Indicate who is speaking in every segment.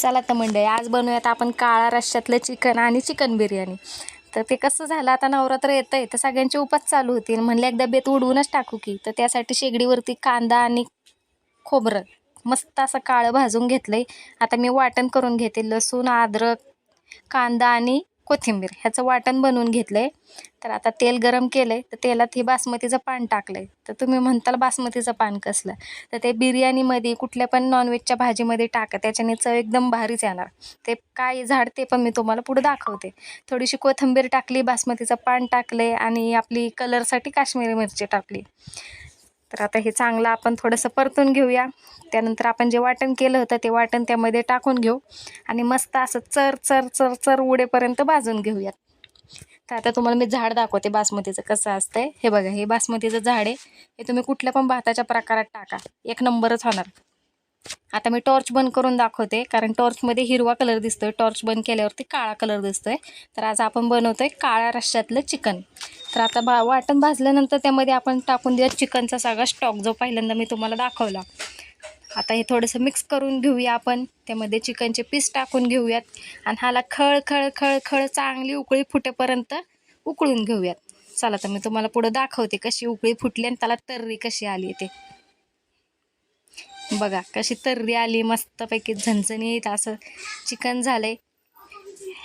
Speaker 1: चला तर मंडळी आज बनवूयात आपण काळा रश्श्यातलं चिकन आणि चिकन बिर्याणी. तर ते कसं झालं आता नवरात्र येतं आहे तर सगळ्यांचे उपास चालू होतील. म्हणले एकदा बेत उडवूनच टाकू की. तर त्यासाठी शेगडीवरती कांदा आणि खोबरं मस्त असं काळं भाजून घेतलं आहे आता मी वाटण करून घेते लसूण अद्रक कांदा आणि कोथिंबीर ह्याचं वाटण बनवून घेतलं आहे तर आता तेल गरम केलं आहे तर तेलात हे बासमतीचं पान टाकलं आहे तर तुम्ही म्हणताल बासमतीचं पान कसलं? तर ते बिर्याणीमध्ये कुठल्या पण नॉनव्हेजच्या भाजीमध्ये टाका त्याच्याने चव एकदम भारीच येणार. ते काय झाड ते पण मी तुम्हाला पुढे दाखवते. थोडीशी कोथिंबीर टाकली बासमतीचं पान टाकले आणि आपली कलरसाठी काश्मीरी मिरची टाकली. तर आता हे चांगलं आपण थोडंसं परतून घेऊया. त्यानंतर आपण जे वाटण केलं होतं ते वाटण त्यामध्ये टाकून घेऊ. आणि मस्त असं चर चर चर चर उडेपर्यंत भाजून घेऊयात. तर आता तुम्हाला मी झाड दाखवते बासमतीचं कसं असतंय. हे बघा हे बासमतीचं झाड आहे. हे तुम्ही कुठल्या पण भाताच्या प्रकारात टाका. एक नंबरच होणार. आता मी टॉर्च बंद करून दाखवते कारण टॉर्चमध्ये हिरवा कलर दिसतोय. टॉर्च बंद केल्यावरती काळा कलर दिसतोय. तर आज आपण बनवतोय काळ्या रश्श्यातलं चिकन. तर आता बा वाटण भाजल्यानंतर त्यामध्ये आपण टाकून देऊया चिकनचा सगळा स्टॉक जो पहिल्यांदा मी तुम्हाला दाखवला. आता हे थोडंसं मिक्स करून घेऊया आपण. त्यामध्ये चिकनचे पीस टाकून घेऊयात. आणि ह्याला खळ खळ खळ खळ चांगली उकळी फुटेपर्यंत उकळून घेऊयात. चला तर मी तुम्हाला पुढं दाखवते कशी उकळी फुटली आणि त्याला तर्री कशी आली ते. बघा कशी तर्री आली मस्तपैकी झणझणीत असं चिकन झालंय.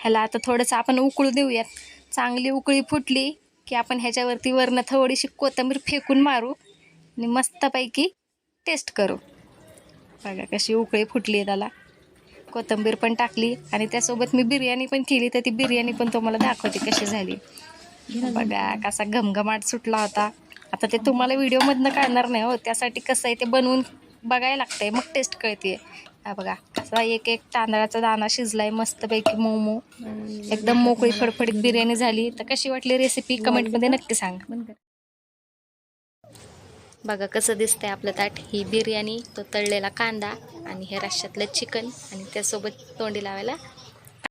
Speaker 1: ह्याला आता थोडंसं आपण उकळू देऊयात. चांगली उकळी फुटली. की आपण ह्याच्यावरती वरनं थोडीशी कोथिंबीर फेकून मारू आणि मस्तपैकी टेस्ट करू. बघा कशी उकळी फुटली आहे त्याला. कोथिंबीर पण टाकली आणि त्यासोबत मी बिर्याणी पण केली तर ती बिर्याणी पण तुम्हाला दाखवते कशी झाली. बघा कसा घमघमाट सुटला होता. आता ते तुम्हाला व्हिडिओमधनं काढणार नाही हो त्यासाठी कसं आहे ते बनवून बघायला लागतंय मग टेस्ट कळते हा बघा कसा एक एक तांदळाचा दाणा शिजलाय मस्तपैकी मोमो. एकदम मोकळी फडफडीत बिर्याणी झाली. तर कशी वाटली रेसिपी कमेंटमध्ये नक्की सांगा. बघा कसं दिसतंय आपलं ताट. ही बिर्याणी तो तळलेला कांदा आणि हे रश्श्यातलं चिकन आणि त्यासोबत तोंडी लावायला